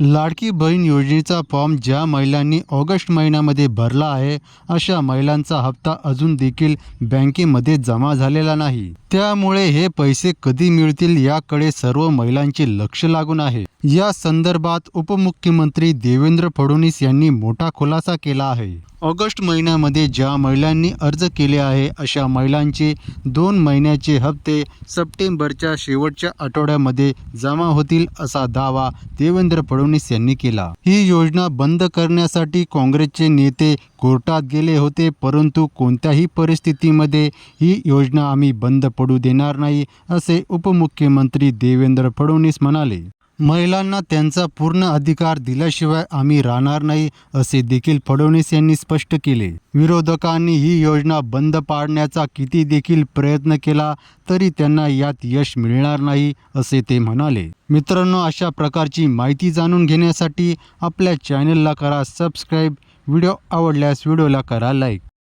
लाडकी बहीण योजनेचा फॉर्म ज्या महिलांनी ऑगस्ट महिन्यामध्ये भरला आहे अशा महिलांचा हप्ता अजून देखील बँकेमध्ये जमा झालेला नाही. त्यामुळे हे पैसे कधी मिळतील याकडे सर्व महिलांचे लक्ष लागून आहे. या संदर्भात उपमुख्यमंत्री देवेंद्र फडणवीस यांनी मोठा खुलासा केला आहे. ऑगस्ट महिन्यामध्ये ज्या महिलांनी अर्ज केले आहे अशा महिलांचे दोन महिन्याचे हप्ते सप्टेंबरच्या शेवटच्या आठवड्यामध्ये जमा होतील असा दावा देवेंद्र फडणवीस यांनी केला. ही योजना बंद करण्यासाठी काँग्रेसचे नेते कोर्टात गेले होते परंतु कोणत्याही परिस्थितीमध्ये ही योजना आम्ही बंद पडू देणार नाही असे उपमुख्यमंत्री देवेंद्र फडणवीस म्हणाले. महिलांना त्यांचा पूर्ण अधिकार दिल्याशिवाय आम्ही राहणार नाही असे देखील फडणवीस यांनी स्पष्ट केले. विरोधकांनी ही योजना बंद पाडण्याचा किती देखील प्रयत्न केला तरी त्यांना यात यश मिळणार नाही असे ते म्हणाले. मित्रांनो अशा प्रकारची माहिती जाणून घेण्यासाठी आपल्या चॅनलला करा सबस्क्राईब. व्हिडिओ आवडल्यास व्हिडिओला करा लाईक.